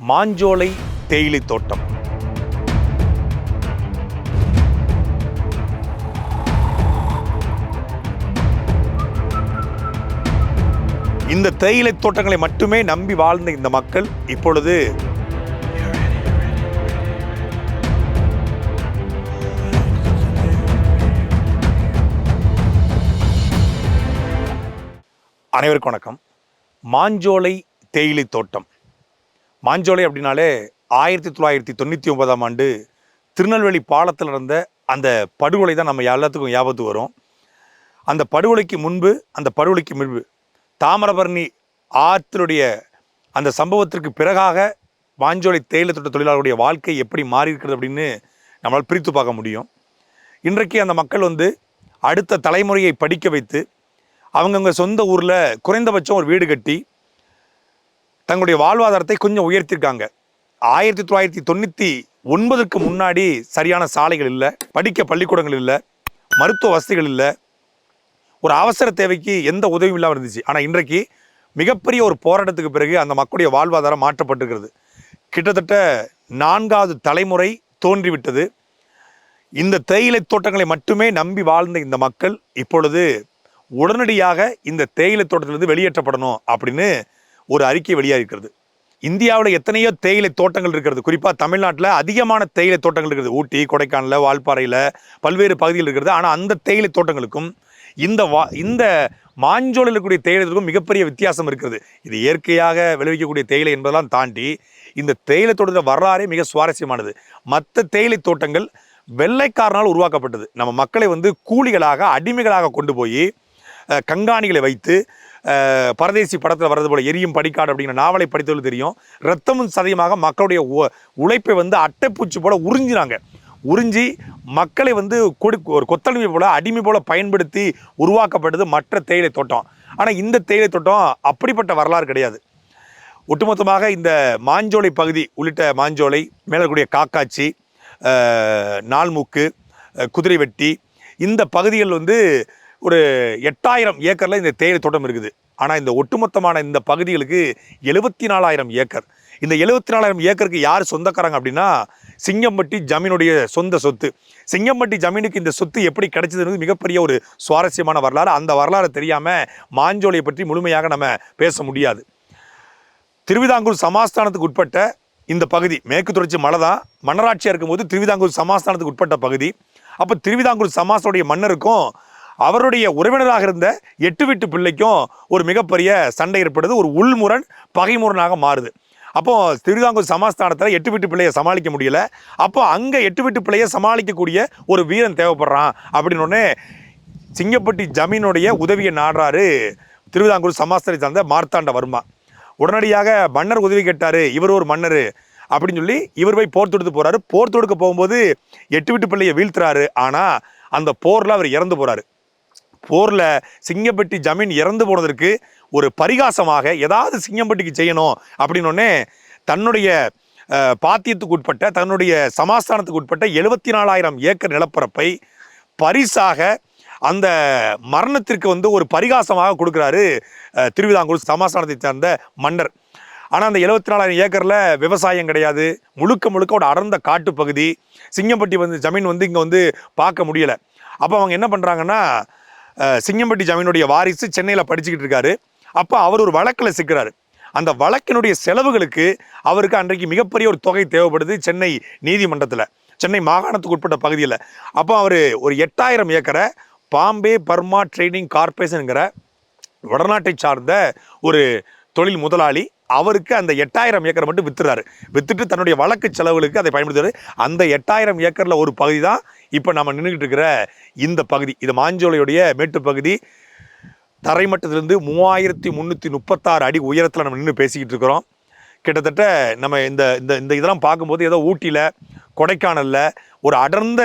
மாஞ்சோலை தேயிலை தோட்டம். இந்த தேயிலை தோட்டங்களை மட்டுமே நம்பி வாழ்ந்த இந்த மக்கள் இப்பொழுது அனைவருக்கும் வணக்கம். மாஞ்சோலை தேயிலை தோட்டம். மாஞ்சோலை அப்படின்னாலே ஆயிரத்தி தொள்ளாயிரத்தி தொண்ணூற்றி ஒன்பதாம் ஆண்டு திருநெல்வேலி பாலத்தில் இருந்த அந்த படுகொலை தான் நம்ம எல்லாத்துக்கும் ஞாபகத்து வரும். அந்த படுகொலைக்கு முன்பு அந்த படுகொலைக்கு முன்பு தாமிரபரணி ஆற்றினுடைய அந்த சம்பவத்திற்கு பிறகாக மாஞ்சோலை தேயிலை தோட்ட தொழிலாளருடைய வாழ்க்கை எப்படி மாறி இருக்கிறது அப்படின்னு நம்மளால் பிரித்து பார்க்க முடியும். இன்றைக்கு அந்த மக்கள் வந்து அடுத்த தலைமுறையை படிக்க வைத்து அவங்கவுங்க சொந்த ஊரில் குறைந்தபட்சம் ஒரு வீடு கட்டி தங்களுடைய வாழ்வாதாரத்தை கொஞ்சம் உயர்த்திருக்காங்க. ஆயிரத்தி தொள்ளாயிரத்தி தொண்ணூற்றி ஒன்பதுக்கு முன்னாடி சரியான சாலைகள் இல்லை படிக்க பள்ளிக்கூடங்கள் இல்லை மருத்துவ வசதிகள் இல்லை. ஒரு அவசர தேவைக்கு எந்த உதவியும் இல்லாமல் இருந்துச்சு. ஆனால் இன்றைக்கு மிகப்பெரிய ஒரு போராட்டத்துக்கு பிறகு அந்த மக்களுடைய வாழ்வாதாரம் மாற்றப்பட்டிருக்கிறது. கிட்டத்தட்ட நான்காவது தலைமுறை தோன்றிவிட்டது. இந்த தேயிலை தோட்டங்களை மட்டுமே நம்பி வாழ்ந்த இந்த மக்கள் இப்பொழுது உடனடியாக இந்த தேயிலை தோட்டத்திலிருந்து வெளியேற்றப்படணும் அப்படின்னு ஒரு அறிக்கை வெளியாக இருக்கிறது. இந்தியாவில் எத்தனையோ தேயிலை தோட்டங்கள் இருக்கிறது. குறிப்பாக தமிழ்நாட்டில் அதிகமான தேயிலை தோட்டங்கள் இருக்கிறது ஊட்டி கொடைக்கானலில் வால்பாறையில் பல்வேறு பகுதிகள் இருக்கிறது ஆனால் அந்த தேயிலை தோட்டங்களுக்கும் இந்த வா இந்த மாஞ்சோலில் இருக்கக்கூடிய தேயிலைக்கும் மிகப்பெரிய வித்தியாசம் இருக்கிறது. இது இயற்கையாக விளைவிக்கக்கூடிய தேயிலை என்பதெல்லாம் தாண்டி இந்த தேயிலை தோட்டத்தில் வரலாறே மிக சுவாரஸ்யமானது. மற்ற தேயிலை தோட்டங்கள் வெள்ளைக்காரனால் உருவாக்கப்பட்டது. நம்ம மக்களை வந்து கூலிகளாக அடிமைகளாக கொண்டு போய் கங்காணிகளை வைத்து பரதேசி படத்தில் வர்றது போல் எரியும் படிக்காடு அப்படிங்கிற நாவலை படித்தவர்கள் தெரியும். ரத்தமும் சதையுமாக மக்களுடைய உ- உழைப்பை வந்து அட்டைப்பூச்சி போல் உறிஞ்சினாங்க. உறிஞ்சி மக்களை வந்து கொடு ஒரு கொத்தடிமை போல அடிமை போல் பயன்படுத்தி உருவாக்கப்பட்டது மற்ற தேயிலை தோட்டம். ஆனால் இந்த தேயிலை தோட்டம் அப்படிப்பட்ட வரலாறு கிடையாது. ஒட்டுமொத்தமாக இந்த மாஞ்சோலை பகுதி உள்ளிட்ட மாஞ்சோலை மேலக்கூடிய காக்காச்சி நாள்மூக்கு குதிரைவெட்டி குதிரை வெட்டி இந்த பகுதிகள் வந்து ஒரு எட்டாயிரம் ஏக்கரில் இந்த தேயிலை தோட்டம் இருக்குது. ஆனால் இந்த ஒட்டுமொத்தமான இந்த பகுதிகளுக்கு எழுபத்தி நாலாயிரம் ஏக்கர். இந்த எழுபத்தி நாலாயிரம் ஏக்கருக்கு யார் சொந்தக்காரங்க அப்படின்னா சிங்கம்பட்டி ஜமீனுடைய சொந்த சொத்து. சிங்கம்பட்டி ஜமீனுக்கு இந்த சொத்து எப்படி கிடைச்சதுன்றது மிகப்பெரிய ஒரு சுவாரஸ்யமான வரலாறு. அந்த வரலாறு தெரியாமல் மாஞ்சோலையை பற்றி முழுமையாக நம்ம பேச முடியாது. திருவிதாங்கூர் சமாஸ்தானத்துக்கு உட்பட்ட இந்த பகுதி மேற்கு தொடர்ச்சி மலை தான். மன்னராட்சியாக இருக்கும்போது திருவிதாங்கூர் சமாஸ்தானத்துக்கு உட்பட்ட பகுதி. அப்போ திருவிதாங்கூர் சமாஸ்தனுடைய மன்னருக்கும் அவருடைய உறவினராக இருந்த எட்டு வீட்டு பிள்ளைக்கும் ஒரு மிகப்பெரிய சண்டை ஏற்படுது. ஒரு உள்முரண் பகைமுரணாக மாறுது. அப்போ திருவிதாங்கூர் சமாஸ்தானத்தில் எட்டு வீட்டு பிள்ளையை சமாளிக்க முடியல. அப்போ அங்கே எட்டு வீட்டு பிள்ளையை சமாளிக்கக்கூடிய ஒரு வீரன் தேவைப்படுறான் அப்படின்னு உடனே சிங்கப்பட்டி ஜமீனுடைய உதவியை நாடுறாரு திருவிதாங்கூர் சமாஸ்தரை சார்ந்த மார்த்தாண்டவர்மா உடனடியாக மன்னர் உதவி கேட்டார் இவர் ஒரு மன்னர் அப்படின்னு சொல்லி இவர் போய் போர் தொடுத்து போகிறாரு போர் தொடுக்க போகும்போது எட்டு வீட்டு பிள்ளையை வீழ்த்துறாரு. ஆனால் அந்த போரில் அவர் இறந்து போகிறாரு போரில் சிங்கப்பட்டி ஜமீன் இறந்து போனதற்கு ஒரு பரிகாசமாக ஏதாவது சிங்கம்பட்டிக்கு செய்யணும் அப்படின்னோடனே தன்னுடைய பாத்தியத்துக்கு உட்பட்ட தன்னுடைய சமாஸ்தானத்துக்கு உட்பட்ட எழுபத்தி நாலாயிரம் ஏக்கர் நிலப்பரப்பை பரிசாக அந்த மரணத்திற்கு வந்து ஒரு பரிகாசமாக கொடுக்குறாரு திருவிதாங்கூர் சமாஸ்தானத்தை சார்ந்த மன்னர். ஆனால் அந்த எழுபத்தி நாலாயிரம் ஏக்கரில் விவசாயம் கிடையாது. முழுக்க முழுக்க ஒரு அடர்ந்த காட்டுப்பகுதி சிங்கம்பட்டி வந்து ஜமீன் வந்து இங்கே வந்து பார்க்க முடியலை. அப்போ அவங்க என்ன பண்ணுறாங்கன்னா சிங்கம்பட்டி ஜமீனுடைய வாரிசு சென்னையில் படிச்சுக்கிட்டு இருக்காரு. அப்போ அவர் ஒரு வழக்கில் சிக்கிறாரு. அந்த வழக்கினுடைய செலவுகளுக்கு அவருக்கு அன்றைக்கு மிகப்பெரிய ஒரு தொகை தேவைப்படுது சென்னை நீதிமன்றத்தில். சென்னை மாகாணத்துக்கு உட்பட்ட பகுதியில். அப்போ அவர் ஒரு எட்டாயிரம் ஏக்கரை பாம்பே பர்மா ட்ரேடிங் கார்பரேஷனுங்கிற வடநாட்டை சார்ந்த ஒரு தொழில் முதலாளி அவருக்கு அந்த எட்டாயிரம் ஏக்கரை மட்டும் வித்துறாரு. வித்துட்டு தன்னுடைய வழக்கு செலவுகளுக்கு அதை பயன்படுத்துறாரு. அந்த எட்டாயிரம் ஏக்கரில் ஒரு பகுதி தான் இப்போ நம்ம நின்றுக்கிட்டு இருக்கிற இந்த பகுதி. இது மாஞ்சோலையுடைய மேட்டு பகுதி. தரைமட்டத்திலிருந்து மூவாயிரத்தி முந்நூற்றி முப்பத்தாறு அடி உயரத்தில் நம்ம நின்று பேசிக்கிட்டு இருக்கிறோம். கிட்டத்தட்ட நம்ம இந்த இந்த இந்த இதெல்லாம் பார்க்கும்போது ஏதோ ஊட்டியில் கொடைக்கானலில் ஒரு அடர்ந்த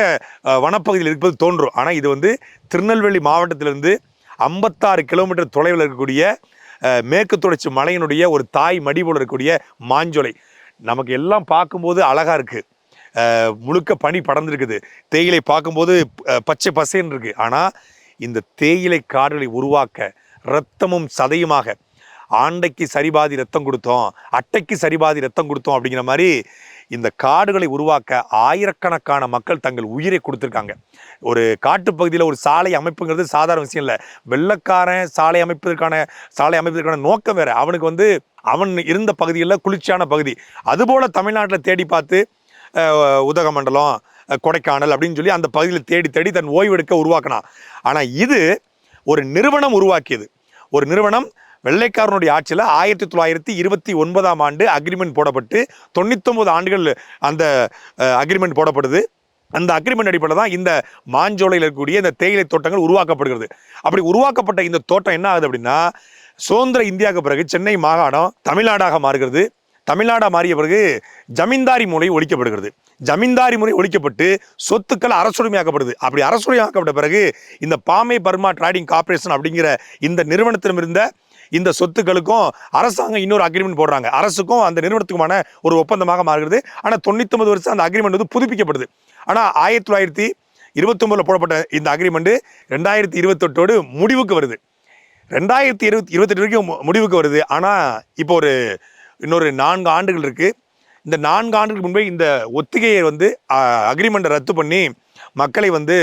வனப்பகுதியில் இருப்பது தோன்றும். ஆனால் இது வந்து திருநெல்வேலி மாவட்டத்திலிருந்து ஐம்பத்தாறு கிலோமீட்டர் தொலைவில் இருக்கக்கூடிய மேற்கு தொடர்ச்சி மலையினுடைய ஒரு தாய் மடி போல இருக்கக்கூடிய மாஞ்சோலை. நமக்கு எல்லாம் பார்க்கும்போது அழகாக இருக்குது முழுக்க பனி படர்ந்துருக்குது. தேயிலை பார்க்கும்போது பச்சை பசேன்னு இருக்குது ஆனால் இந்த தேயிலை காடுகளை உருவாக்க இரத்தமும் சதையுமாக ஆண்டைக்கு சரிபாதி ரத்தம் கொடுத்தோம் அட்டைக்கு சரிபாதி ரத்தம் கொடுத்தோம் அப்படிங்கிற மாதிரி இந்த காடுகளை உருவாக்க ஆயிரக்கணக்கான மக்கள் தங்கள் உயிரை கொடுத்துருக்காங்க. ஒரு காட்டுப்பகுதியில் ஒரு சாலை அமைப்புங்கிறது சாதாரண விஷயம் இல்லை. வெள்ளக்காரன் சாலை அமைப்பதற்கான சாலை அமைப்பதற்கான நோக்கம் வேறு. அவனுக்கு வந்து அவன் இருந்த பகுதிகளில் குளிர்ச்சியான பகுதி. அதுபோல் தமிழ்நாட்டில் தேடி பார்த்து உதகமண்டலம் கொடைக்கானல் அப்படின்னு சொல்லி அந்த பகுதியில் தேடி தேடி தன் ஓய்வெடுக்க உருவாக்கினான். ஆனால் இது ஒரு நிறுவனம் உருவாக்கியது. ஒரு நிறுவனம் வெள்ளைக்காரனுடைய ஆட்சியில் ஆயிரத்தி தொள்ளாயிரத்தி இருபத்தி ஒன்பதாம் ஆண்டு அக்ரிமெண்ட் போடப்பட்டு தொண்ணூத்தொம்பது ஆண்டுகள் அந்த அக்ரிமெண்ட் போடப்படுது. அந்த அக்ரிமெண்ட் அடிப்படையில் தான் இந்த மாஞ்சோலையில் இருக்கக்கூடிய இந்த தேயிலை தோட்டங்கள் உருவாக்கப்படுகிறது. அப்படி உருவாக்கப்பட்ட இந்த தோட்டம் என்ன ஆகுது அப்படின்னா சுதந்திர இந்தியாவுக்கு பிறகு சென்னை மாகாணம் தமிழ்நாடாக மாறுகிறது. தமிழ்நாடாக மாறிய பிறகு ஜமீன்தாரி முறை ஒழிக்கப்படுகிறது. ஜமீன்தாரி முறை ஒழிக்கப்பட்டு சொத்துக்கள் அரசுரிமையாக்கப்படுது அப்படி அரசுரிமையாக்கப்பட்ட பிறகு இந்த பாமை பர்மா ட்ரேடிங் கார்பரேஷன் அப்படிங்கிற இந்த நிறுவனத்திடம் இருந்த இந்த சொத்துக்களுக்கும் அரசாங்கம் இன்னொரு அக்ரிமெண்ட் போடுறாங்க. அரசுக்கும் அந்த நிறுவனத்துக்குமான ஒரு ஒப்பந்தமாக மாறுகிறது. ஆனால் தொண்ணூத்தொம்பது வருஷம் அந்த அக்ரிமெண்ட் வந்து புதுப்பிக்கப்படுது. ஆனால் ஆயிரத்தி தொள்ளாயிரத்தி இருபத்தொம்பதில் போடப்பட்ட இந்த அக்ரிமெண்ட் ரெண்டாயிரத்தி இருபத்தெட்டோடு முடிவுக்கு வருது. ரெண்டாயிரத்தி இருபத்தி இருபத்தெட்டு வரைக்கும் முடிவுக்கு வருது. ஆனால் இப்போ ஒரு இன்னொரு நான்கு ஆண்டுகள் இருக்குது இந்த நான்கு ஆண்டுகளுக்கு முன்பே இந்த ஒத்திகையை வந்து அக்ரிமெண்ட்டை ரத்து பண்ணி மக்களை வந்து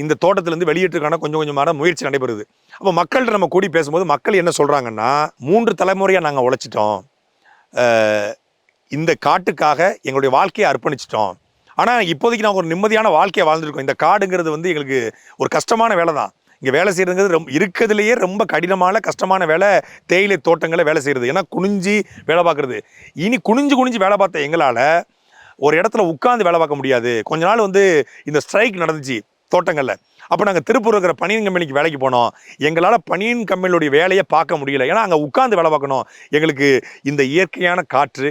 இந்த தோட்டத்திலேருந்து வெளியேற்றுக்கான கொஞ்சம் கொஞ்சமான முயற்சி நடைபெறுது. அப்போ மக்கள்கிட்ட நம்ம கூடி பேசும்போது மக்கள் என்ன சொல்கிறாங்கன்னா மூன்று தலைமுறையாக நாங்கள் உழைச்சிட்டோம். இந்த காட்டுக்காக எங்களுடைய வாழ்க்கையை அர்ப்பணிச்சிட்டோம். ஆனால் இப்போதைக்கு நாங்கள் ஒரு நிம்மதியான வாழ்க்கையை வாழ்ந்துருக்கோம். இந்த காடுங்கிறது வந்து எங்களுக்கு ஒரு கஷ்டமான வேலை தான். இங்கே வேலை செய்கிறதுங்கிறது ரொம்ப இருக்கிறதுலையே ரொம்ப கடினமான கஷ்டமான வேலை தேயிலை தோட்டங்களை வேலை செய்கிறது ஏன்னா குனிஞ்சி வேலை பார்க்குறது. இனி குனிஞ்சு குனிஞ்சு வேலை பார்த்த எங்களால் ஒரு இடத்துல உட்காந்து வேலை பார்க்க முடியாது. கொஞ்ச நாள் வந்து இந்த ஸ்ட்ரைக் நடந்துச்சு. தோட்டங்களில். அப்போ நாங்கள் திருப்பூர் இருக்கிற பனியன் கம்பெனிக்கு வேலைக்கு போனோம். எங்களால் பனியன் கம்பெனியுடைய வேலையை பார்க்க முடியல. ஏன்னா அங்கே உட்காந்து வேலை பார்க்கணும். எங்களுக்கு இந்த இயற்கையான காற்று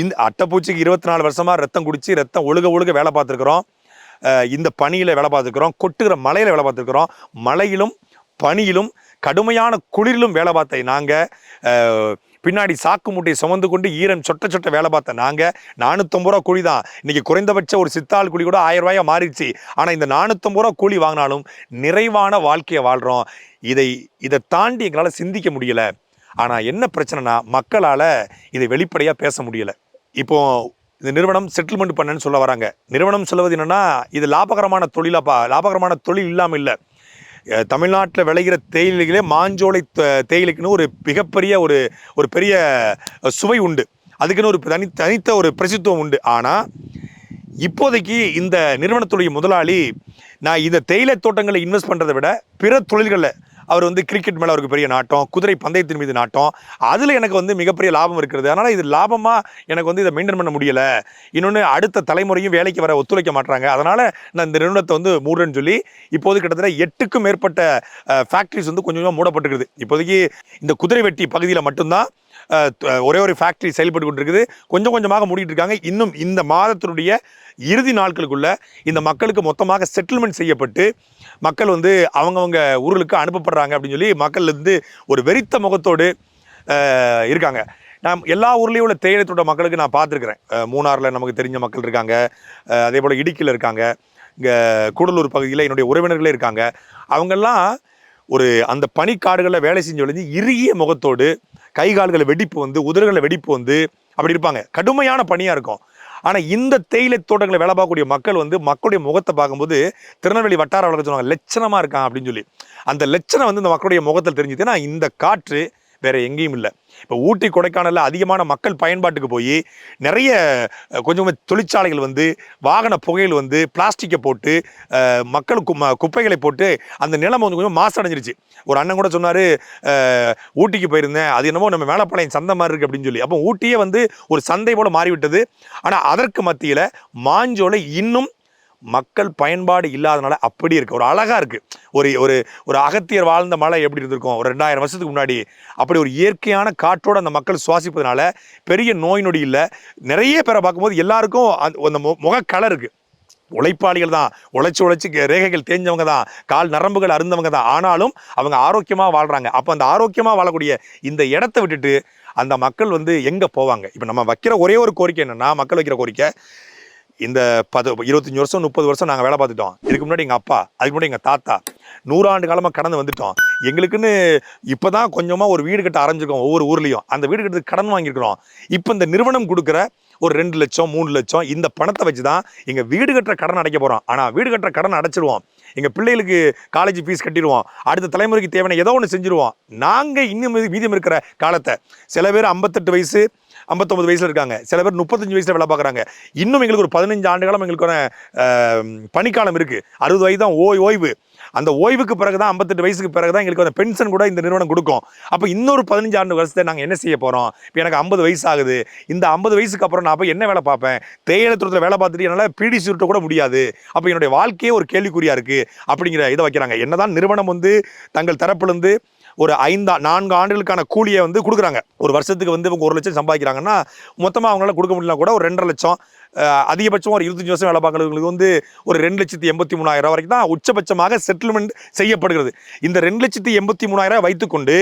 இந்த அட்டைப்பூச்சிக்கு இருபத்தி நாலு வருஷமாக ரத்தம் குடித்து ரத்தம் ஒழுக ஒழுக வேலை பார்த்துருக்குறோம். இந்த பனியில் வேலை பார்த்துருக்குறோம். கொட்டுகிற மலையில் வேலை பார்த்துருக்குறோம். மலையிலும் பனியிலும் கடுமையான குளிரிலும் வேலை பார்த்த நாங்கள் பின்னாடி சாக்கு மூட்டையை சுமந்து கொண்டு ஈரம் சொட்ட சொட்ட வேலை பார்த்தேன் நாங்கள் நானூற்றம்பது ரூபா கூலி தான். இன்றைக்கி குறைந்தபட்ச ஒரு சித்தாள் கூலி கூட ஆயிரம் ரூபாயாக மாறிடுச்சு. ஆனால் இந்த நானூற்றம்பது ரூபா கூலி வாங்கினாலும் நிறைவான வாழ்க்கையை வாழ்கிறோம் இதை இதை தாண்டி எங்களால் சிந்திக்க முடியலை. ஆனால் என்ன பிரச்சனைனா மக்களால் இதை வெளிப்படையாக பேச முடியலை. இப்போ இந்த நிறுவனம் செட்டில்மெண்ட் பண்ணேன்னு சொல்ல வராங்க. நிறுவனம் சொல்லுவது என்னென்னா இது லாபகரமான தொழிலாப்பா லாபகரமான தொழில் இல்லாமல் இல்லை. தமிழ்நாட்டில் விளைகிற தேயிலைகளே மாஞ்சோலை தேயிலைக்குன்னு ஒரு மிகப்பெரிய ஒரு ஒரு பெரிய சுவை உண்டு. அதுக்குன்னு ஒரு தனி தனித்த ஒரு பிரசித்துவம் உண்டு. ஆனால் இப்போதைக்கு இந்த நிறுவனத்துடைய முதலாளி நான் இந்த தேயிலை தோட்டங்களை இன்வெஸ்ட் பண்ணுறதை விட பிற தொழில்களில் அவர் வந்து கிரிக்கெட் மேலே அவருக்கு பெரிய நாட்டம் குதிரை பந்தயத்தின் மீது நாட்டம். அதில் எனக்கு வந்து மிகப்பெரிய லாபம் இருக்கிறது. அதனால் இது லாபமாக எனக்கு வந்து இதை மெயின்டைன் பண்ண முடியலை. இன்னொன்று அடுத்த தலைமுறையும் வேலைக்கு வர ஒத்துழைக்க மாட்டாங்க அதனால் நான் இந்த நிறுவனத்தை வந்து மூடுறேன்னு சொல்லி இப்போது கிட்டத்தட்ட எட்டுக்கும் மேற்பட்ட ஃபேக்ட்ரிஸ் வந்து கொஞ்சம் கொஞ்சமாக மூடப்பட்டுருக்குது. இப்போதைக்கு இந்த குதிரை வெட்டி பகுதியில் மட்டும்தான் ஒரே ஒரு ஃபேக்ட்ரி செயல்பட்டு கொண்டிருக்குது. கொஞ்சம் கொஞ்சமாக மூடிட்டு இருக்காங்க. இன்னும் இந்த மாதத்தினுடைய இறுதி நாட்களுக்குள்ள இந்த மக்களுக்கு மொத்தமாக செட்டில்மெண்ட் செய்யப்பட்டு மக்கள் வந்து அவங்கவங்க ஊர்களுக்கு அனுப்பப்படுறாங்க அப்படின்னு சொல்லி மக்கள் வந்து ஒரு வெறித்த முகத்தோடு இருக்காங்க. நான் எல்லா ஊர்லேயும் உள்ள தேயிலை மக்களுக்கு நான் பார்த்துருக்குறேன். மூணாரில் நமக்கு தெரிஞ்ச மக்கள் இருக்காங்க. அதே போல் இடுக்கியில் இருக்காங்க. இங்கே கூடலூர் பகுதியில் என்னுடைய உறவினர்களே இருக்காங்க. அவங்கெல்லாம் ஒரு அந்த பனிக்காடுகளில் வேலை செஞ்சு ஒழிஞ்சு இறுகிய முகத்தோடு கை கால்களை வெடிப்பு வந்து உதடுகளை வெடிப்பு வந்து அப்படி இருப்பாங்க. கடுமையான பனியாக இருக்கும். ஆனால் இந்த தேயிலை தோட்டங்களை வேலை பார்க்கக்கூடிய மக்கள் வந்து மக்களுடைய முகத்தை பார்க்கும்போது திருநெல்வேலி வட்டார வழக்கு சொல்லுவாங்க லட்சணமாக இருக்கான் அப்படின்னு சொல்லி. அந்த லட்சணம் வந்து இந்த மக்களுடைய முகத்தில் தெரிஞ்சுதுன்னா இந்த காற்று வேற எங்கேயும் இல்லை. இப்போ ஊட்டி கொடைக்கானலில் அதிகமான மக்கள் பயன்பாட்டுக்கு போய் நிறைய கொஞ்சம் கொஞ்சம் தொழிற்சாலைகள் வந்து வாகன புகையில் வந்து பிளாஸ்டிக்கை போட்டு மக்கள் கு- குப்பைகளை போட்டு அந்த நிலம் வந்து கொஞ்சம் மாசடைஞ்சிருச்சு. ஒரு அண்ணன் கூட சொன்னார் ஊட்டிக்கு போயிருந்தேன் அது என்னமோ நம்ம மேலப்பாளையம் சந்தை மாதிரி இருக்குது அப்படின்னு சொல்லி. அப்போ ஊட்டியே வந்து ஒரு சந்தை போல மாறிவிட்டது. ஆனால் அதற்கு மத்தியில் மாஞ்சோலை இன்னும் மக்கள் பயன்பாடு இல்லாதனால அப்படி இருக்கு. ஒரு அழகா இருக்கு. ஒரு ஒரு ஒரு அகத்தியர் வாழ்ந்த மலை எப்படி இருந்திருக்கும்? ஒரு ரெண்டாயிரம் வருஷத்துக்கு முன்னாடி அப்படி ஒரு இயற்கையான காற்றோடு அந்த மக்கள் சுவாசிப்பதனால பெரிய நோய் நொடி இல்லை. நிறைய பேரை பார்க்கும்போது எல்லாருக்கும் அந்த அந்த முகக்கலை இருக்கு. உழைப்பாளிகள் தான். உழைச்சி உழைச்சி ரேகைகள் தேஞ்சவங்க தான். கால் நரம்புகள் அருந்தவங்க தான். ஆனாலும் அவங்க ஆரோக்கியமாக வாழ்கிறாங்க அப்போ அந்த ஆரோக்கியமாக வாழக்கூடிய இந்த இடத்த விட்டுட்டு அந்த மக்கள் வந்து எங்கே போவாங்க? இப்போ நம்ம வைக்கிற ஒரே ஒரு கோரிக்கை என்னன்னா மக்கள் வைக்கிற கோரிக்கை இந்த பத்து இருபத்தஞ்சி வருஷம் முப்பது வருஷம் நாங்கள் வேலை பார்த்துட்டோம். இதுக்கு முன்னாடி எங்கள் அப்பா அதுக்கு முன்னாடி எங்கள் தாத்தா நூறாண்டு காலமாக கடந்து வந்துட்டோம். எங்களுக்குன்னு இப்போ தான் கொஞ்சமாக ஒரு வீடு கட்ட ஆரம்பிச்சிருக்கோம் ஒவ்வொரு ஊர்லேயும். அந்த வீடு கட்டுறதுக்கு கடன் வாங்கியிருக்கிறோம். இப்போ இந்த நிறுவனம் கொடுக்குற ஒரு ரெண்டு லட்சம் மூணு லட்சம் இந்த பணத்தை வச்சு தான் எங்கள் வீடு கட்டுற கடன் அடைக்க போகிறோம் ஆனால் வீடு கட்டுற கடன் அடைச்சிருவோம். எங்கள் பிள்ளைகளுக்கு காலேஜ் ஃபீஸ் கட்டிடுவோம். அடுத்த தலைமுறைக்கு தேவையான ஏதோ ஒன்று செஞ்சுருவோம். நாங்கள் இன்னும் மீதி- மீதம் இருக்கிற காலத்தை. சில பேர் ஐம்பத்தெட்டு வயசு ஐம்பத்தொம்பது வயசில் இருக்காங்க. சில பேர் முப்பத்தஞ்சு வயசில் வேலை பார்க்குறாங்க. இன்னும் எங்களுக்கு ஒரு பதினஞ்சு ஆண்டு காலம் எங்களுக்கான பணிக்காலம் இருக்குது அறுபது வயது தான் ஓய் ஓய்வு. அந்த ஓய்வுக்கு பிறகு தான் ஐம்பத்தெட்டு வயசுக்கு பிறகு தான் எங்களுக்கு அந்த பென்ஷன் கூட இந்த நிறுவனம் கொடுக்கும். அப்போ இன்னொரு பதினஞ்சு ஆண்டு வருஷத்தை நாங்கள் என்ன செய்ய போகிறோம் இப்போ எனக்கு ஐம்பது வயசு ஆகுது. இந்த ஐம்பது வயசுக்கு அப்புறம் நான் போய் என்ன வேலை பார்ப்பேன்? தேயிலை வேலை பார்த்துட்டு என்னால் பிடி சுருட்ட கூட முடியாது. அப்போ என்னுடைய வாழ்க்கையே ஒரு கேள்விக்குறியாக இருக்குது அப்படிங்கிற இதை வைக்கிறாங்க. என்னதான் நிறுவனம் வந்து தங்கள் தரப்புலேருந்து ஒரு ஐந்தா நான்கு ஆண்டுகளுக்கான கூலியை வந்து கொடுக்குறாங்க. ஒரு வருஷத்துக்கு வந்து இவங்க ஒரு லட்சம் சம்பாதிக்கிறாங்கன்னா மொத்தமாக அவங்களால கொடுக்க முடியல கூட ஒரு ரெண்டரை லட்சம் அதிகபட்சம் ஒரு இருபத்தஞ்சு வருஷம் வேலை பார்க்குறவங்களுக்கு வந்து ஒரு ரெண்டு லட்சத்தி எண்பத்தி மூணாயிரம் வரைக்கும் தான் உச்சபட்சமாக செட்டில்மெண்ட் செய்யப்படுகிறது. இந்த ரெண்டு லட்சத்தி எண்பத்தி மூணாயிரம் வைத்துக்கொண்டு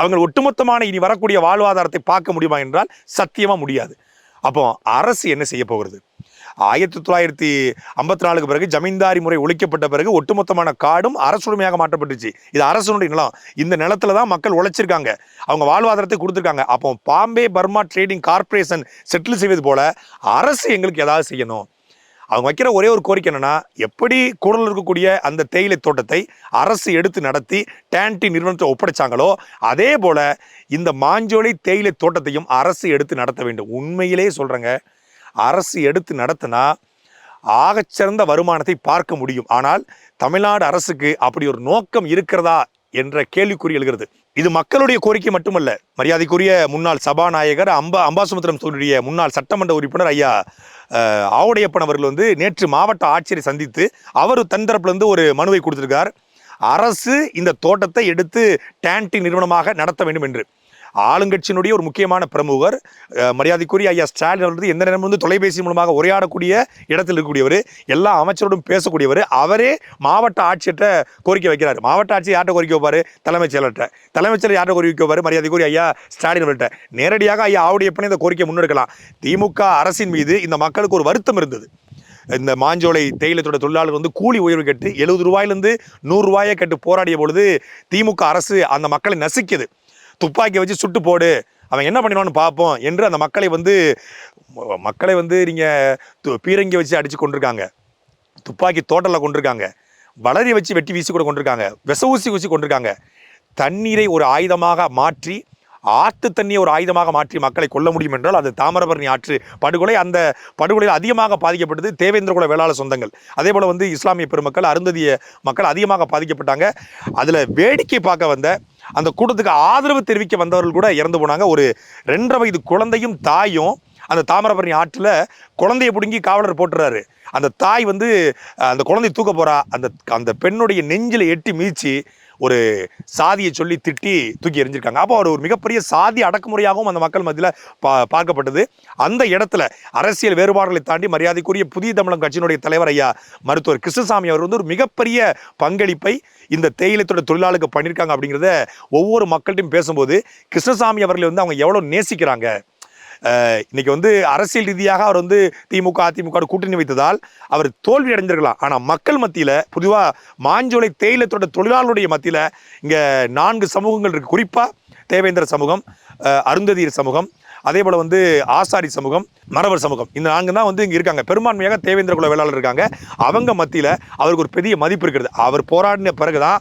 அவங்க ஒட்டுமொத்தமான இனி வரக்கூடிய வாழ்வாதாரத்தை பார்க்க முடியுமா என்றால் சத்தியமாக முடியாது. அப்போ அரசு என்ன செய்ய போகிறது? ஆயிரத்தி தொள்ளாயிரத்தி ஐம்பத்தி நாலுக்கு பிறகு ஜமீன்தாரி முறை ஒழிக்கப்பட்ட பிறகு ஒட்டுமொத்தமான காடும் அரசுடைமையாக மாற்றப்பட்டுச்சு. இது அரசுடைய நிலம். இந்த நிலத்துல தான் மக்கள் உழைச்சிருக்காங்க. அவங்க வாழ்வாதாரத்தை கொடுத்துருக்காங்க. அப்போ Bombay Burma trading corporation settle செய்வது போல அரசு எங்களுக்கு ஏதாவது செய்யணும். அவங்க வைக்கிற ஒரே ஒரு கோரிக்கை என்னென்னா எப்படி கூடலில் இருக்கக்கூடிய அந்த தேயிலை தோட்டத்தை அரசு எடுத்து நடத்தி டேன்டி நிறுவனத்தை ஒப்படைச்சாங்களோ அதே போல் இந்த மாஞ்சோலை தேயிலை தோட்டத்தையும் அரசு எடுத்து நடத்த வேண்டும். உண்மையிலே சொல்கிறேங்க அரசு எடுத்து நடத்தினா ஆகச்சிறந்த வருமானத்தை பார்க்க முடியும். ஆனால் தமிழ்நாடு அரசுக்கு அப்படி ஒரு நோக்கம் இருக்கிறதா என்ற கேள்விக்குறி எழுகிறது. இது மக்களுடைய கோரிக்கை மட்டுமல்ல. மரியாதைக்குரிய முன்னாள் சபாநாயகர் அம்பா அம்பாசுமுத்திரம் சொல்லிய முன்னாள் சட்டமன்ற உறுப்பினர் ஐயா ஆவுடையப்பன் அவர்கள் வந்து நேற்று மாவட்ட ஆட்சியரை சந்தித்து அவர் தன் தரப்புலேருந்து ஒரு மனுவை கொடுத்திருக்கார். அரசு இந்த தோட்டத்தை எடுத்து டேன்டி நிறுவனமாக நடத்த வேண்டும் என்று. ஆளுங்கட்சியினுடைய ஒரு முக்கியமான பிரமுகர் மரியாதைக்குரிய ஐயா ஸ்டாலின் அவர்கள் எந்த நேரம் வந்து தொலைபேசி மூலமாக உரையாடக்கூடிய இடத்தில் இருக்கக்கூடியவர் எல்லா அமைச்சரோடும் பேசக்கூடியவர் அவரே மாவட்ட ஆட்சியர்கிட்ட கோரிக்கை வைக்கிறார். மாவட்ட ஆட்சியர் யார்கிட்ட கோரிக்கை வைப்பார்? தலைமைச் செயலர்கிட்ட. தலைமைச் செயலர் யார்கிட்ட கோரிக்கை வைப்பார்? மரியாதைக்குரிய ஐயா ஸ்டாலின் அவர்கிட்ட நேரடியாக ஐயா ஆவுடையப்பனே இந்த கோரிக்கை முன்னெடுக்கலாம். திமுக அரசின் மீது இந்த மக்களுக்கு ஒரு வருத்தம் இருந்தது. இந்த மாஞ்சோலை தேயிலத்தோட தொழிலாளர்கள் வந்து கூலி உயர்வு கட்டு எழுபது ரூபாயிலிருந்து நூறுரூவாயை கட்டு போராடிய பொழுது திமுக அரசு அந்த மக்களை நசுக்கியது. துப்பாக்கி வச்சு சுட்டு போடு. அவன் என்ன பண்ணிடுவான்னு பார்ப்போம் என்று அந்த மக்களை வந்து மக்களை வந்து நீங்கள் பீரங்கி வச்சு அடித்து கொண்டிருக்காங்க துப்பாக்கி தோட்டலில் கொண்டிருக்காங்க வளரி வச்சு வெட்டி வீசி கூட கொண்டிருக்காங்க விச ஊசி ஊசி கொண்டிருக்காங்க தண்ணீரை ஒரு ஆயுதமாக மாற்றி ஆற்று தண்ணியை ஒரு ஆயுதமாக மாற்றி மக்களை கொல்ல முடியும் என்றால் அது தாமிரபரணி ஆற்று படுகொலை. அந்த படுகொலையில் அதிகமாக பாதிக்கப்பட்டது தேவேந்திர குல சொந்தங்கள். அதே போல் வந்து இஸ்லாமிய பெருமக்கள் அருந்ததிய மக்கள் அதிகமாக பாதிக்கப்பட்டாங்க. அதில் வேடிக்கை பார்க்க வந்த அந்த கூட்டத்துக்கு ஆதரவு தெரிவிக்க வந்தவர்கள் கூட இறந்து போனாங்க. ஒரு ரெண்டரை வயது குழந்தையும் தாயும் அந்த தாமிரபரணி ஆற்றில் குழந்தையை பிடுங்கி காவலர் போட்டுறாரு. அந்த தாய் வந்து அந்த குழந்தையை தூக்க போகிறா அந்த அந்த பெண்ணுடைய நெஞ்சில் எட்டி மீச்சு ஒரு சாதியை சொல்லி திட்டி தூக்கி எறிஞ்சிருக்காங்க. அப்போ அவர் ஒரு மிகப்பெரிய சாதி அடக்குமுறையாகவும் அந்த மக்கள் மத்தியில் பா பார்க்கப்பட்டது. அந்த இடத்துல அரசியல் வேறுபாடுகளை தாண்டி மரியாதைக்குரிய புதிய தமிழகம் கட்சியினுடைய தலைவர் ஐயா மருத்துவர் கிருஷ்ணசாமி அவர் வந்து ஒரு மிகப்பெரிய பங்களிப்பை இந்த தேயிலத்தோட தொழிலாளருக்கு பண்ணியிருக்காங்க அப்படிங்கிறத ஒவ்வொரு மக்கள்கிட்டையும் பேசும்போது கிருஷ்ணசாமி அவர்களை வந்து அவங்க எவ்வளோ நேசிக்கிறாங்க? இன்னைக்கு வந்து அரசியல் ரீதியாக அவர் வந்து திமுக அதிமுக கூட்டணி வைத்ததால் அவர் தோல்வி அடைஞ்சிருக்கலாம் ஆனால் மக்கள் மத்தியில் பொதுவாக மாஞ்சோலை தேயிலத்தோட தொழிலாளருடைய மத்தியில் இங்கே நான்கு சமூகங்கள் இருக்குது குறிப்பாக தேவேந்திர சமூகம் அருந்ததியர் சமூகம் அதே போல் வந்து ஆசாரி சமூகம் மரபர் சமூகம். இந்த நான்கு தான் வந்து இங்கே இருக்காங்க. பெரும்பான்மையாக தேவேந்திர குல வேளாளர் இருக்காங்க. அவங்க மத்தியில் அவருக்கு ஒரு பெரிய மதிப்பு இருக்கிறது. அவர் போராடின பிறகு தான்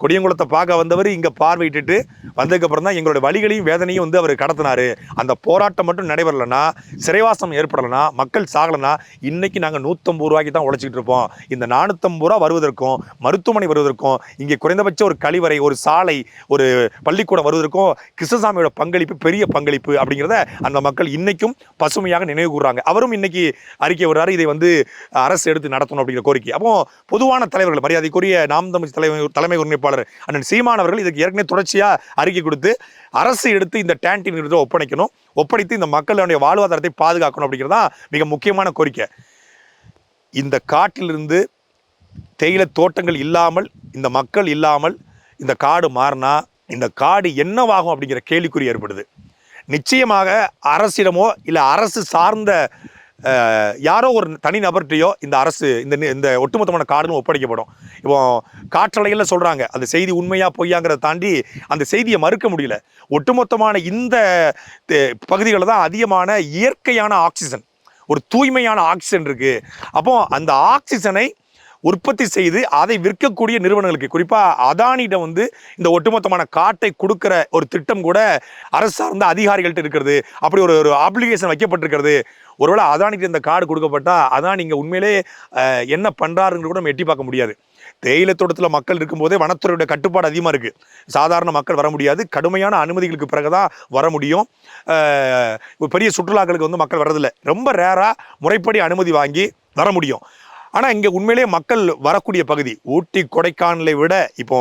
கொடியங்குளத்தை பார்க்க வந்தவர் இங்கே பார்வையிட்டுட்டு வந்ததுக்கப்புறம் தான் எங்களுடைய வழிகளையும் வேதனையும் வந்து அவர் கடத்தினார். அந்த போராட்டம் மட்டும் நடைபெறலைன்னா சிறைவாசம் ஏற்படலைன்னா மக்கள் சாகலைன்னா இன்றைக்கி நாங்கள் நூற்றம்பது ரூபாய்க்கு தான் உழைச்சிக்கிட்டு இருப்போம். இந்த நானூற்றம்பது ரூபா வருவதற்கும் மருத்துவமனை வருவதற்கும் இங்கே குறைந்தபட்ச ஒரு கழிவறை ஒரு சாலை ஒரு பள்ளிக்கூடம் வருவதற்கும் கிருஷ்ணசாமியோட பங்களிப்பு பெரிய பங்களிப்பு அப்படிங்கிறத அந்த மக்கள் இன்றைக்கும் பசுமையாக நினைவு கூறுறாங்க அவரும் இன்னைக்கு அறிக்கை விடுறாரு இதை வந்து அரசு எடுத்து நடத்தணும் அப்படிங்கிற கோரிக்கை. அப்போ பொதுவான தலைவர்கள் மரியாதைக்குரிய நாம் தமிழ் தலைமை தலைமை ஒருங்கிணைப்பாளர் அண்ணன் சீமான் அவர்கள் இதுக்கு ஏற்கனவே தொடர்ச்சியாக அறிக்கை கொடுத்து அரசு எடுத்து இந்த டேன்டீன் விருதை ஒப்படைக்கணும். ஒப்படைத்து இந்த மக்களுடைய வாழ்வாதாரத்தை பாதுகாக்கணும் அப்படிங்கிறது தான் மிக முக்கியமான கோரிக்கை. இந்த காட்டிலிருந்து தேயிலை தோட்டங்கள் இல்லாமல் இந்த மக்கள் இல்லாமல் இந்த காடு மாறினா இந்த காடு என்னவாகும் அப்படிங்கிற கேள்விக்குறி ஏற்படுது. நிச்சயமாக அரசிடமோ இல்லை அரசு சார்ந்த யாரோ ஒரு தனி நபர்கிட்டையோ இந்த அரசு இந்த இந்த ஒட்டுமொத்தமான காடுகளும் ஒப்படைக்கப்படும். இப்போ காற்றலைகளில் சொல்கிறாங்க அந்த செய்தி உண்மையாக பொய்யாங்கிறத தாண்டி அந்த செய்தியை மறுக்க முடியல. ஒட்டுமொத்தமான இந்த பகுதிகளில் தான் அதிகமான இயற்கையான ஆக்சிஜன் ஒரு தூய்மையான ஆக்சிஜன் இருக்குது அப்போ அந்த ஆக்சிஜனை உற்பத்தி செய்து அதை விற்கக்கூடிய நிறுவனங்களுக்கு குறிப்பாக அதானியிடம் வந்து இந்த ஒட்டுமொத்தமான காட்டை கொடுக்குற ஒரு திட்டம் கூட அரசு சார்ந்த அதிகாரிகள்கிட்ட இருக்கிறது. அப்படி ஒரு ஒரு ஆப்ளிகேஷன் வைக்கப்பட்டிருக்கிறது. ஒருவேளை அதானிக்கு இந்த கார்டு கொடுக்கப்பட்டா அதான் நீங்கள் உண்மையிலே என்ன பண்ணுறாருங்கிறது கூட நம்ம எட்டி பார்க்க முடியாது. தேயிலை தோட்டத்தில் மக்கள் இருக்கும்போதே வனத்துறையோட கட்டுப்பாடு அதிகமாக இருக்குது சாதாரண மக்கள் வர முடியாது. கடுமையான அனுமதிகளுக்கு பிறகு தான் வர முடியும். பெரிய சுற்றுலாக்களுக்கு வந்து மக்கள் வர்றதில்லை. ரொம்ப ரேராக முறைப்படி அனுமதி வாங்கி வர முடியும். ஆனால் இங்கே உண்மையிலேயே மக்கள் வரக்கூடிய பகுதி ஊட்டி கொடைக்கானலை விட இப்போ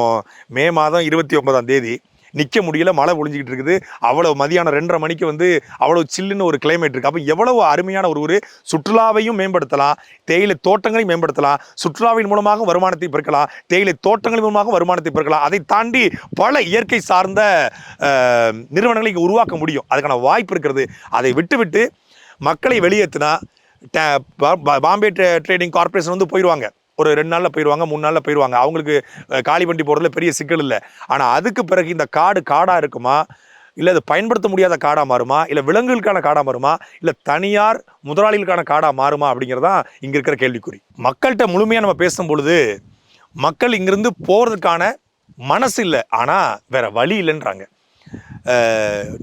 மே மாதம் இருபத்தி ஒன்பதாம் தேதி நிற்க முடியல மழை ஒழிஞ்சிக்கிட்டு இருக்குது. அவ்வளோ மதியானம் ரெண்டரை மணிக்கு வந்து அவ்வளோ சில்லுன்னு ஒரு கிளைமேட் இருக்குது அப்போ எவ்வளவு அருமையான ஒரு ஊர். சுற்றுலாவையும் மேம்படுத்தலாம். தேயிலை தோட்டங்களையும் மேம்படுத்தலாம். சுற்றுலாவின் மூலமாக வருமானத்தை பெருக்கலாம். தேயிலை தோட்டங்களின் மூலமாக வருமானத்தை பெருக்கலாம். அதை தாண்டி பல இயற்கை சார்ந்த நிறுவனங்களை இங்கே உருவாக்க முடியும். அதுக்கான வாய்ப்பு இருக்கிறது. அதை விட்டுவிட்டு மக்களை வெளியேற்றினா ட- பாம்பே ட்ரேடிங் கார்ப்பரேஷன் வந்து போயிடுவாங்க ஒரு ரெண்டு நாளில் போயிடுவாங்க மூணு நாளில் போயிடுவாங்க அவங்களுக்கு காலி வண்டி போகிறதுல பெரிய சிக்கல் இல்லை. ஆனால் அதுக்கு பிறகு இந்த காடு காடாக இருக்குமா? இல்லை அது பயன்படுத்த முடியாத காடாக மாறுமா? இல்லை விலங்குகளுக்கான காடாக மாறுமா? இல்லை தனியார் முதலாளிகளுக்கான காடாக மாறுமா? அப்படிங்கிறது தான் இங்கே இருக்கிற கேள்விக்குறி. மக்கள்கிட்ட முழுமையாக நம்ம பேசும் பொழுது மக்கள் இங்கிருந்து போகிறதுக்கான மனசு இல்லை. ஆனால் வேற வழி இல்லைன்றாங்க.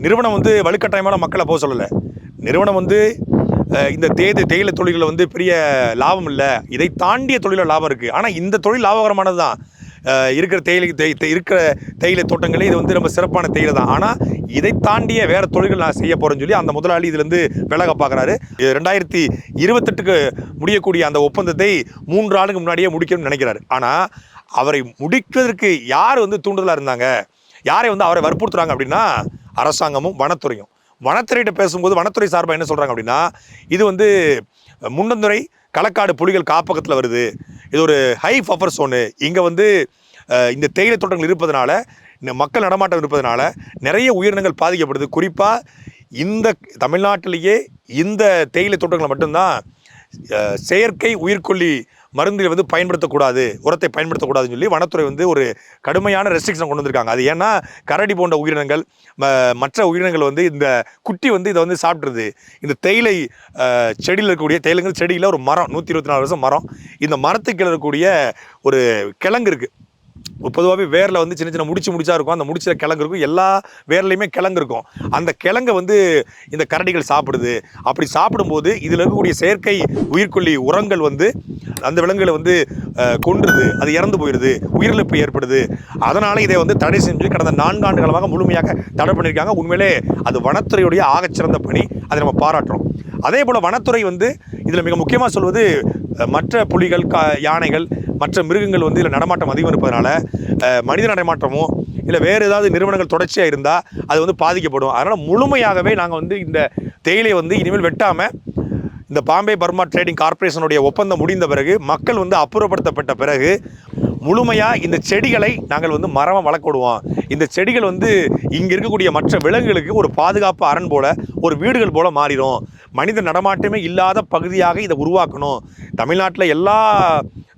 நிறுவனம் வந்து வலுக்கட்டாயமான மக்களை போக சொல்லலை. நிறுவனம் வந்து இந்த தேது தேயிலை தொழில்களில் வந்து பெரிய லாபம் இல்லை. இதை தாண்டிய தொழிலில் லாபம் இருக்குது ஆனால் இந்த தொழில் லாபகரமானது தான். இருக்கிற தேயிலை தேய் தே- இருக்கிற தேயிலை தோட்டங்களே இது வந்து ரொம்ப சிறப்பான தேயிலை தான். ஆனால் இதை தாண்டிய வேறு தொழில்கள் நான் செய்ய போகிறேன்னு சொல்லி அந்த முதலாளி இதுலேருந்து விலக பார்க்குறாரு ரெண்டாயிரத்தி இருபத்தெட்டுக்கு முடியக்கூடிய அந்த ஒப்பந்தத்தை மூன்று ஆளுக்கு முன்னாடியே முடிக்கணும்னு நினைக்கிறாரு. ஆனால் அவரை முடிப்பதற்கு யார் வந்து தூண்டுதலாக இருந்தாங்க? யாரை வந்து அவரை வற்புறுத்துறாங்க அப்படின்னா அரசாங்கமும் வனத்துறையும். வனத்துறையிட்ட பேசும்போது வனத்துறை சார்பாக என்ன சொல்கிறாங்க அப்படின்னா இது வந்து முன்னந்துறை களக்காடு புலிகள் காப்பகத்தில் வருது. இது ஒரு ஹை பஃபர் சோனு இங்கே வந்து இந்த தேயிலை தோட்டங்கள் இருப்பதனால இந்த மக்கள் நடமாட்டம் இருப்பதனால நிறைய உயிரினங்கள் பாதிக்கப்படுது. குறிப்பாக இந்த தமிழ்நாட்டிலேயே இந்த தேயிலை தோட்டங்களை மட்டும்தான் செயற்கை உயிர்கொல்லி மருந்துகள் வந்து பயன்படுத்தக்கூடாது உரத்தை பயன்படுத்தக்கூடாதுன்னு சொல்லி வனத்துறை வந்து ஒரு கடுமையான ரெஸ்ட்ரிக்ஷன் கொண்டு வந்திருக்காங்க. அது ஏன்னா கரடி போன்ற உயிரினங்கள் ம- மற்ற உயிரினங்கள் வந்து இந்த குட்டி வந்து இதை வந்து சாப்பிட்ருது இந்த தேயிலை செடியில் இருக்கக்கூடிய தேயிலைங்கிற செடியில் ஒரு மரம் நூற்றி இருபத்தி நாலு வருஷம் மரம். இந்த மரத்துக்கு இருக்கக்கூடிய ஒரு கிழங்கு இருக்குது பொதுவாகவே வேரில் வந்து சின்ன சின்ன முடிச்சு முடிச்சா இருக்கும். அந்த முடிச்சில் கிழங்கு இருக்கும். எல்லா வேர்லையுமே கிழங்கு இருக்கும். அந்த கிழங்கை வந்து இந்த கரடிகள் சாப்பிடுது. அப்படி சாப்பிடும்போது இதில் இருக்கக்கூடிய செயற்கை உயிர்கொல்லி உரங்கள் வந்து அந்த விலங்குகளை வந்து கொன்றுது. அது இறந்து போயிடுது. உயிரிழப்பு ஏற்படுது. அதனால் இதை வந்து தடை செஞ்சு கடந்த நான்காண்டு காலமாக முழுமையாக தடை பண்ணியிருக்காங்க. உண்மையிலே அது வனத்துறையுடைய ஆகச்சிறந்த பணி. அதை நம்ம பாராட்டுறோம். அதே போல் வனத்துறை வந்து இதில் மிக முக்கியமாக சொல்வது மற்ற புலிகள் கா யானைகள் மற்ற மிருகங்கள் வந்து இதில் நடமாட்டம் அதிகம் இருப்பதனால மனித நடமாட்டமோ இல்லை வேறு ஏதாவது நிறுவனங்கள் தொடர்ச்சியாக இருந்தால் அது வந்து பாதிக்கப்படும். அதனால் முழுமையாகவே நாங்கள் வந்து இந்த தேயிலையை வந்து இனிமேல் வெட்டாமல் இந்த பாம்பே பர்மா ட்ரேடிங் கார்ப்பரேஷனுடைய ஒப்பந்தம் முடிந்த பிறகு மக்கள் வந்து அப்புறப்படுத்தப்பட்ட பிறகு முழுமையாக இந்த செடிகளை நாங்கள் வந்து மரமாக வளர்க்கிடுவோம் இந்த செடிகள் வந்து இங்கே இருக்கக்கூடிய மற்ற விலங்குகளுக்கு ஒரு பாதுகாப்பு அரண் போல் ஒரு வீடுகள் போல் மாறிடும். மனித நடமாட்டமே இல்லாத பகுதியாக இதை உருவாக்கணும். தமிழ்நாட்டில் எல்லா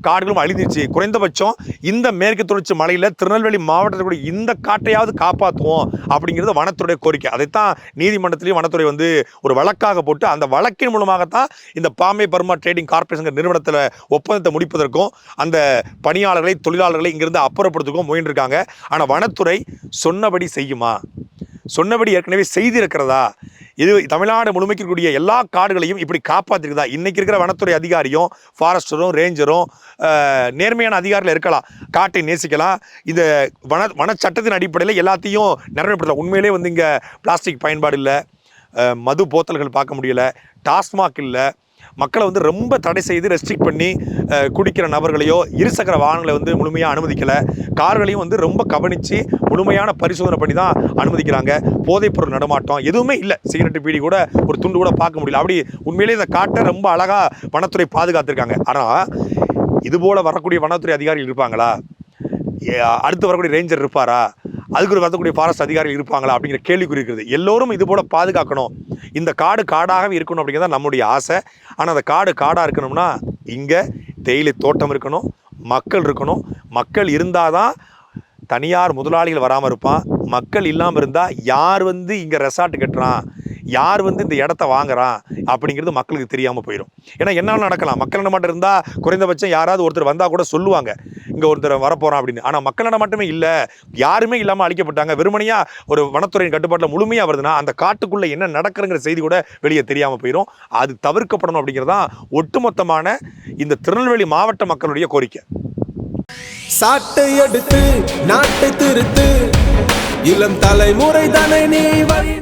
காடுகளும் அழிஞ்சிச்சு குறைந்தபட்சம் இந்த மேற்கு தொடர்ச்சி மலையில் திருநெல்வேலி மாவட்டத்தில் இந்த காட்டையாவது காப்பாற்றுவோம் அப்படிங்கிறது வனத்துறை கோரிக்கை. அதைத்தான் நீதிமன்றத்திலையும் வனத்துறை வந்து ஒரு வழக்காக போட்டு அந்த வழக்கின் மூலமாகத்தான் இந்த பாம்பே பர்மா ட்ரேடிங் கார்ப்பரேஷன் நிறுவனத்தில் ஒப்பந்தத்தை முடிப்பதற்கும் அந்த பணியாளர்களை தொழிலாளர்களை இங்கிருந்து அப்புறப்படுத்துக்கும் முயன்றிருக்காங்க. ஆனால் வனத்துறை சொன்னபடி செய்யுமா? சொன்னபடி ஏற்கனவே செய்திருக்கிறதா? இது தமிழ்நாடு முழுமைக்கு இருக்கக்கூடிய எல்லா காடுகளையும் இப்படி காப்பாற்றிருக்குதா இன்றைக்கி இருக்கிற வனத்துறை அதிகாரியும் ஃபாரஸ்டரும் ரேஞ்சரும் நேர்மையான அதிகாரிகள் இருக்கலாம். காட்டை நேசிக்கலாம். இந்த வன வனச்சட்டத்தின் அடிப்படையில் எல்லாத்தையும் நிறைவேற்றலாம் உண்மையிலே வந்து இங்கே பிளாஸ்டிக் பயன்பாடு இல்லை. மது போத்தல்கள் பார்க்க முடியல. டாஸ்மாக் இல்லை. மக்களை வந்து ரொம்ப தடை செய்து ரெஸ்ட்ரிக்ட் பண்ணி குடிக்கிற நபர்களையோ இருசக்கர வாகனங்களை வந்து முழுமையாக அனுமதிக்கலை. கார்களையும் வந்து ரொம்ப கவனித்து முழுமையான பரிசோதனை பண்ணி தான் அனுமதிக்கிறாங்க. போதைப்பொருள் நடமாட்டம் எதுவுமே இல்லை. சிகரெட்டு பீடி கூட ஒரு துண்டு கூட பார்க்க முடியல. அப்படி உண்மையிலேயே இதை காட்டை ரொம்ப அழகாக வனத்துறை பாதுகாத்திருக்காங்க. ஆனால் இதுபோல் வரக்கூடிய வனத்துறை அதிகாரிகள் இருப்பாங்களா? அடுத்து வரக்கூடிய ரேஞ்சர் இருப்பாரா? அதுக்கு ஒரு வரக்கூடிய ஃபாரஸ்ட் அதிகாரிகள் இருப்பாங்களா அப்படிங்கிற கேள்விக்குறி குறிக்கிறது எல்லோரும் இது போல பாதுகாக்கணும். இந்த காடு காடாகவே இருக்கணும் அப்படிங்கிறது நம்முடைய ஆசை. ஆனால் அந்த காடு காடாக இருக்கணும்னா இங்கே தேயிலை தோட்டம் இருக்கணும் மக்கள் இருக்கணும். மக்கள் இருந்தால் தான் தனியார் முதலாளிகள் வராமல் இருப்பான். மக்கள் இல்லாமல் இருந்தால் யார் வந்து இங்கே ரெசார்ட் கட்டுறான்? யார் வந்து இந்த இடத்த வாங்குறான் அப்படிங்கிறது மக்களுக்கு தெரியாமல் போயிடும் ஏன்னா என்னால் நடக்கலாம். மக்கள் நடமாட்டம் இருந்தால் குறைந்தபட்சம் யாராவது ஒருத்தர் வந்தால் கூட சொல்லுவாங்க. இங்கே ஒருத்தர் வரப்போகிறான் அப்படின்னு. ஆனால் மக்கள் நடமாட்டமே இல்லை. யாருமே இல்லாமல் அழிக்கப்பட்டாங்க. வெறுமனையாக ஒரு வனத்துறையின் கட்டுப்பாட்டில் முழுமையாக வருதுன்னா அந்த காட்டுக்குள்ளே என்ன நடக்குதுங்கிற செய்தி கூட வெளியே தெரியாமல் போயிடும் அது தவிர்க்கப்படணும் அப்படிங்கிறதான் ஒட்டுமொத்தமான இந்த திருநெல்வேலி மாவட்ட மக்களுடைய கோரிக்கை. சாட்டை எடுத்து நாட்டை திருத்து. இளம் தலைமுறை தானே நீ வழி